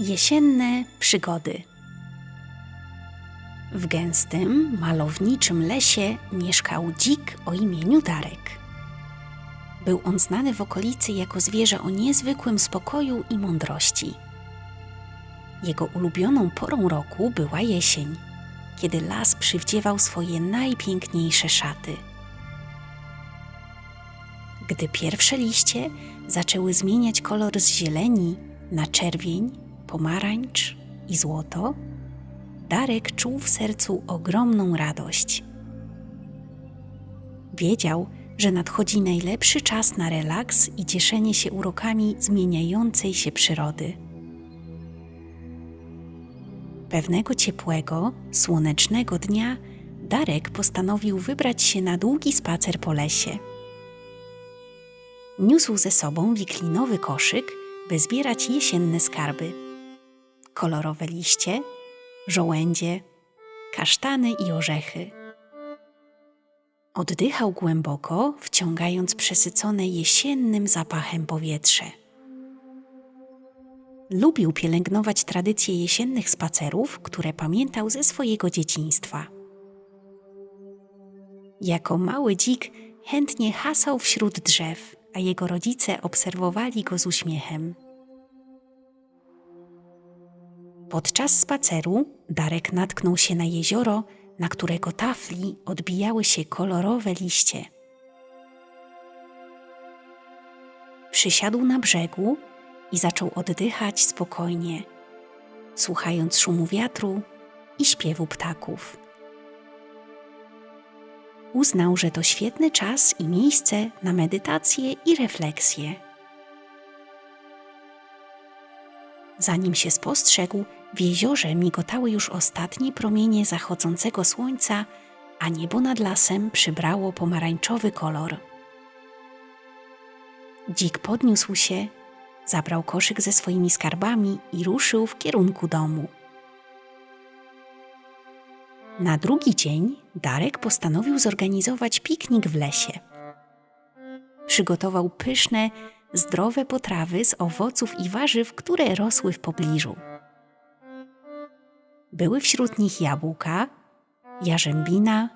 Jesienne przygody. W gęstym, malowniczym lesie mieszkał dzik o imieniu Darek. Był on znany w okolicy jako zwierzę o niezwykłym spokoju i mądrości. Jego ulubioną porą roku była jesień, kiedy las przywdziewał swoje najpiękniejsze szaty. Gdy pierwsze liście zaczęły zmieniać kolor z zieleni na czerwień, pomarańcz i złoto, Darek czuł w sercu ogromną radość. Wiedział, że nadchodzi najlepszy czas na relaks i cieszenie się urokami zmieniającej się przyrody. Pewnego ciepłego, słonecznego dnia Darek postanowił wybrać się na długi spacer po lesie. Niósł ze sobą wiklinowy koszyk, by zbierać jesienne skarby. Kolorowe liście, żołędzie, kasztany i orzechy. Oddychał głęboko, wciągając przesycone jesiennym zapachem powietrze. Lubił pielęgnować tradycje jesiennych spacerów, które pamiętał ze swojego dzieciństwa. Jako mały dzik chętnie hasał wśród drzew, a jego rodzice obserwowali go z uśmiechem. Podczas spaceru Darek natknął się na jezioro, na którego tafli odbijały się kolorowe liście. Przysiadł na brzegu i zaczął oddychać spokojnie, słuchając szumu wiatru i śpiewu ptaków. Uznał, że to świetny czas i miejsce na medytację i refleksję. Zanim się spostrzegł, w jeziorze migotały już ostatnie promienie zachodzącego słońca, a niebo nad lasem przybrało pomarańczowy kolor. Dzik podniósł się, zabrał koszyk ze swoimi skarbami i ruszył w kierunku domu. Na drugi dzień Darek postanowił zorganizować piknik w lesie. Przygotował pyszne, zdrowe potrawy z owoców i warzyw, które rosły w pobliżu. Były wśród nich jabłka, jarzębina,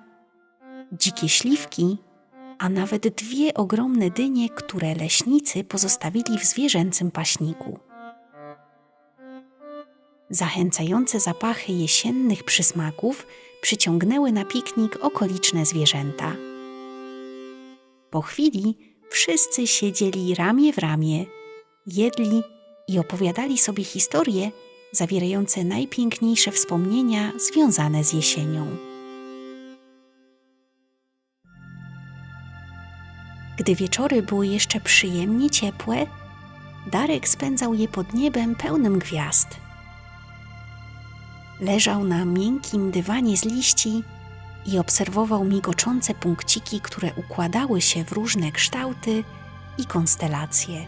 dzikie śliwki, a nawet dwie ogromne dynie, które leśnicy pozostawili w zwierzęcym paśniku. Zachęcające zapachy jesiennych przysmaków przyciągnęły na piknik okoliczne zwierzęta. Po chwili wszyscy siedzieli ramię w ramię, jedli i opowiadali sobie historie zawierające najpiękniejsze wspomnienia związane z jesienią. Gdy wieczory były jeszcze przyjemnie ciepłe, Darek spędzał je pod niebem pełnym gwiazd. Leżał na miękkim dywanie z liści i obserwował migoczące punkciki, które układały się w różne kształty i konstelacje.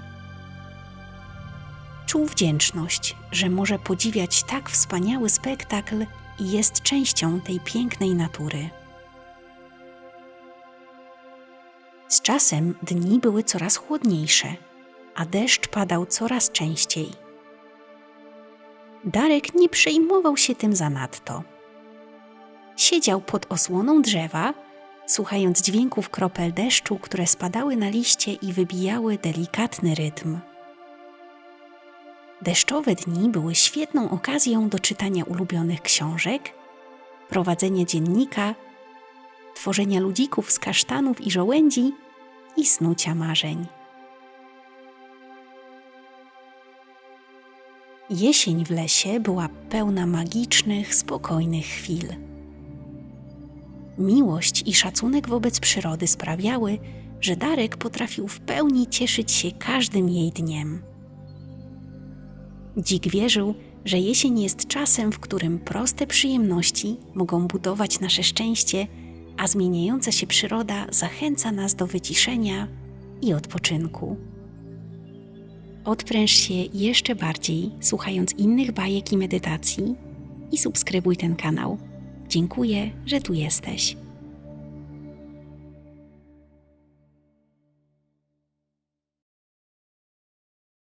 Czuł wdzięczność, że może podziwiać tak wspaniały spektakl i jest częścią tej pięknej natury. Z czasem dni były coraz chłodniejsze, a deszcz padał coraz częściej. Darek nie przejmował się tym zanadto. Siedział pod osłoną drzewa, słuchając dźwięków kropel deszczu, które spadały na liście i wybijały delikatny rytm. Deszczowe dni były świetną okazją do czytania ulubionych książek, prowadzenia dziennika, tworzenia ludzików z kasztanów i żołędzi i snucia marzeń. Jesień w lesie była pełna magicznych, spokojnych chwil. Miłość i szacunek wobec przyrody sprawiały, że Darek potrafił w pełni cieszyć się każdym jej dniem. Dzik wierzył, że jesień jest czasem, w którym proste przyjemności mogą budować nasze szczęście, a zmieniająca się przyroda zachęca nas do wyciszenia i odpoczynku. Odpręż się jeszcze bardziej, słuchając innych bajek i medytacji i subskrybuj ten kanał. Dziękuję, że tu jesteś.